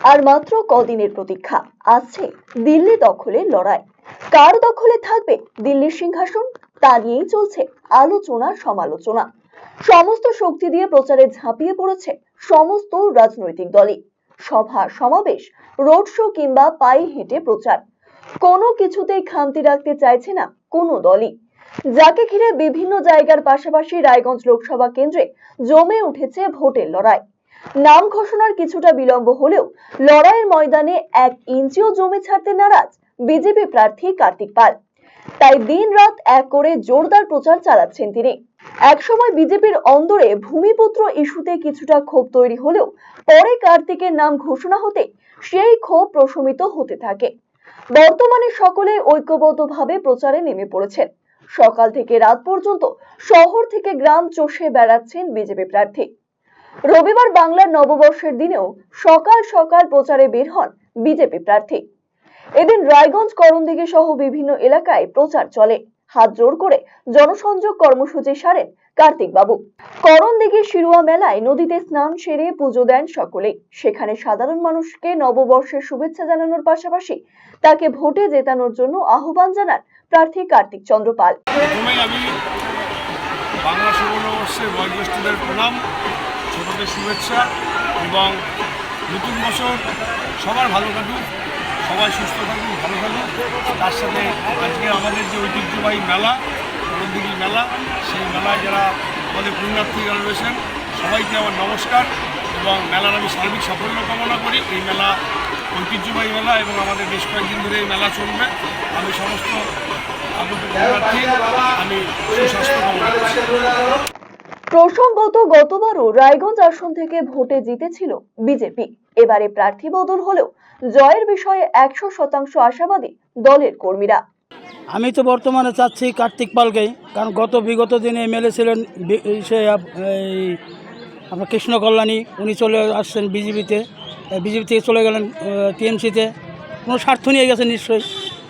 আর মাত্র কদিনের প্রতীক্ষা। আসছে দিল্লি দখলের লড়াই। কার দখলে থাকবে দিল্লির সিংহাসন? তা নিয়েই চলছে আলোচনা সমালোচনা। সমস্ত শক্তি দিয়ে প্রচারে ঝাঁপিয়ে পড়েছে সমস্ত রাজনৈতিক দলই। সভা, সমাবেশ, রোড শো কিংবা পায়ে হেঁটে প্রচার। কোনো কিছুতেই খামতি রাখতে চাইছে না কোনো দলই। যাকে ঘিরে বিভিন্ন জায়গার পাশাপাশি রায়গঞ্জ লোকসভা কেন্দ্রে জমে উঠেছে ভোটের লড়াই। নাম ঘোষণার কিছুটা বিলম্ব হলেও লড়াইয়ের ময়দানে এক ইঞ্চিও জমি ছাড়তে নারাজ বিজেপি প্রার্থী কার্তিক পাল। তাই দিন রাত এক করে জোরদার প্রচার চালাচ্ছেন তিনি। একসময় বিজেপির অন্দরে ভূমিপুত্র ইস্যুতে কিছুটা ক্ষোভ তৈরি হলেও পরে কার্তিকের নাম ঘোষণা হতে সেই ক্ষোভ প্রশমিত হতে থাকে। বর্তমানে সকলে ঐক্যবদ্ধভাবে প্রচারে নেমে পড়েছেন। সকাল থেকে রাত পর্যন্ত শহর থেকে গ্রাম চষে বেড়াচ্ছেন বিজেপি প্রার্থী। রবিবার বাংলার নববর্ষের দিনেও সকাল সকাল প্রচারে বের হন বিজেপি প্রার্থী। এদিন রায়গঞ্জ করণদিঘি সহ বিভিন্ন এলাকায় প্রচার চলে। হাত জোর করে জনসংযোগ কর্মসূচি সারেন কার্তিক বাবু। করণদিঘি শিরুয়া মেলায় নদীতে স্নান সেরে পুজো দেন সকলেই। সেখানে সাধারণ মানুষকে নববর্ষের শুভেচ্ছা জানানোর পাশাপাশি তাকে ভোটে জেতানোর জন্য আহ্বান জানান প্রার্থী কার্তিক চন্দ্র পাল। আমি বাংলা প্রণাম। ছোটদের শুভেচ্ছা এবং নতুন বছর সবার ভালো কাটুক, সবাই সুস্থ থাকুক, ভালো থাকুক। তার সাথে আজকে আমাদের যে ঐতিহ্যবাহী মেলা করণদিঘি মেলা, সেই মেলায় যারা আমাদের পুণ্যার্থী যারা রয়েছেন, সবাইকে আমার নমস্কার এবং মেলার আমি সার্বিক সাফল্য কামনা করি। এই মেলা ঐতিহ্যবাহী মেলা এবং আমাদের বেশ কয়েকদিন ধরে এই মেলা চলবে। আমি সমস্ত আমি সুস্বাস্থ্য কামনা করছি। প্রসঙ্গত, গতবারও রায়গঞ্জ আসন থেকে ভোটে জিতেছিল বিজেপি। এবারে প্রার্থী বদল হলেও জয়ের বিষয়ে একশো শতাংশ আশাবাদী দলের কর্মীরা। আমি তো বর্তমানে চাচ্ছি কার্তিক পালকেই কারণ গত বিগত দিনে এমএলএ ছিলেন আপনার কৃষ্ণ কল্যাণী, উনি চলে আসছেন বিজেপিতে বিজেপি থেকে চলে গেলেন টিএমসিতে। কোনো স্বার্থ নিয়ে গেছে নিশ্চয়ই।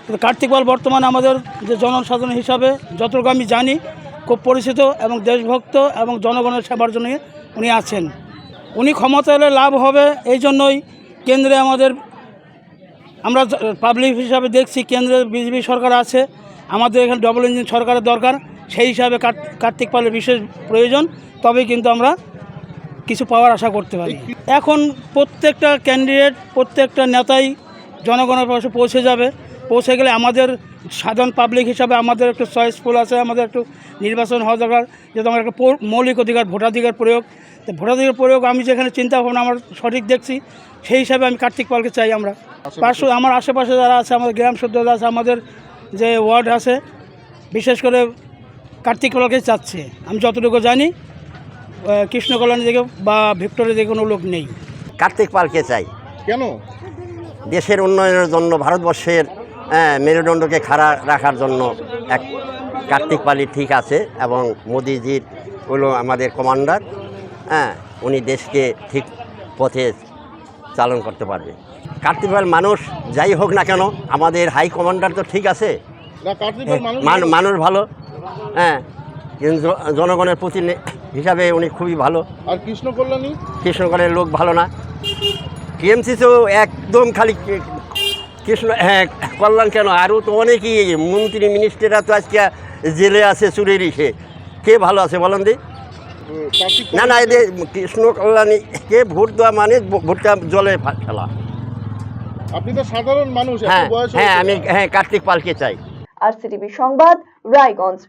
কিন্তু কার্তিক পাল বর্তমানে আমাদের যে জনসাধারণ হিসাবে যতটুকু আমি জানি খুব পরিচিত এবং দেশভক্ত এবং জনগণের সেবার জন্য উনি আছেন। উনি ক্ষমতা এলে লাভ হবে এই জন্যই কেন্দ্রে আমাদের, আমরা পাবলিক হিসাবে দেখছি কেন্দ্রে বিজেপি সরকার আছে, আমাদের এখানে ডবল ইঞ্জিন সরকারের দরকার, সেই হিসাবে কার্তিক পালের বিশেষ প্রয়োজন, তবেই কিন্তু আমরা কিছু পাওয়ার আশা করতে পারি। এখন প্রত্যেকটা ক্যান্ডিডেট প্রত্যেকটা নেতাই জনগণের পাশে পৌঁছে যাবে। পৌঁছে গেলে আমাদের সাধারণ পাবলিক হিসাবে আমাদের একটু চয়েসফুল আছে আমাদের একটু নির্বাচন হওয়া দরকার যেহেতু আমার একটা মৌলিক অধিকার ভোটাধিকার প্রয়োগ। তো ভোটাধিকার প্রয়োগ আমি যেখানে চিন্তা ভাবনা আমার সঠিক দেখছি সেই হিসাবে আমি কার্তিক পালকে চাই আমরা। পার্শ্ব আমার আশেপাশে যারা আছে আমাদের গ্রাম শুদ্ধ আছে আমাদের যে ওয়ার্ড আছে বিশেষ করে কার্তিক পালকে চাচ্ছে। আমি যতটুকু জানি আহ, কৃষ্ণ কল্যাণী দিকে বা ভিক্টোরিয়া দিকে কোনো লোক নেই। কার্তিক পালকে চাই। কেন? দেশের উন্নয়নের জন্য ভারতবর্ষের হ্যাঁ, মেরুদণ্ডকে খাড়া রাখার জন্য এক কার্তিক পালি ঠিক আছে এবং মোদিজির হলো আমাদের কমান্ডার হ্যাঁ উনি দেশকে ঠিক পথে চালন করতে পারবে। কার্তিক পাল মানুষ যাই হোক না কেন আমাদের হাই কমান্ডার তো ঠিক আছে। মানুষ মান- মানুষ ভালো হ্যাঁ কিন্তু জনগণের প্রতি হিসাবে উনি খুবই ভালো। আর কৃষ্ণ কল্যাণী লোক ভালো না। টিএমসি তো একদম খালি কৃষ্ণ হ্যাঁ কল্যাণ কেন? আরও তো অনেকই মন্ত্রী মিনিস্টাররা তো আজকে জেলে আছে চুরের ইসে কে ভালো আছে বলেন দি? না না এদের কৃষ্ণ কল্যাণীকে ভোট দেওয়া মানে ভোটটা জলে ফেলা। আপনি তো সাধারণ মানুষ হ্যাঁ হ্যাঁ আমি হ্যাঁ কার্তিক পালকে চাই। আর সিটিভি সংবাদ রায়গঞ্জ।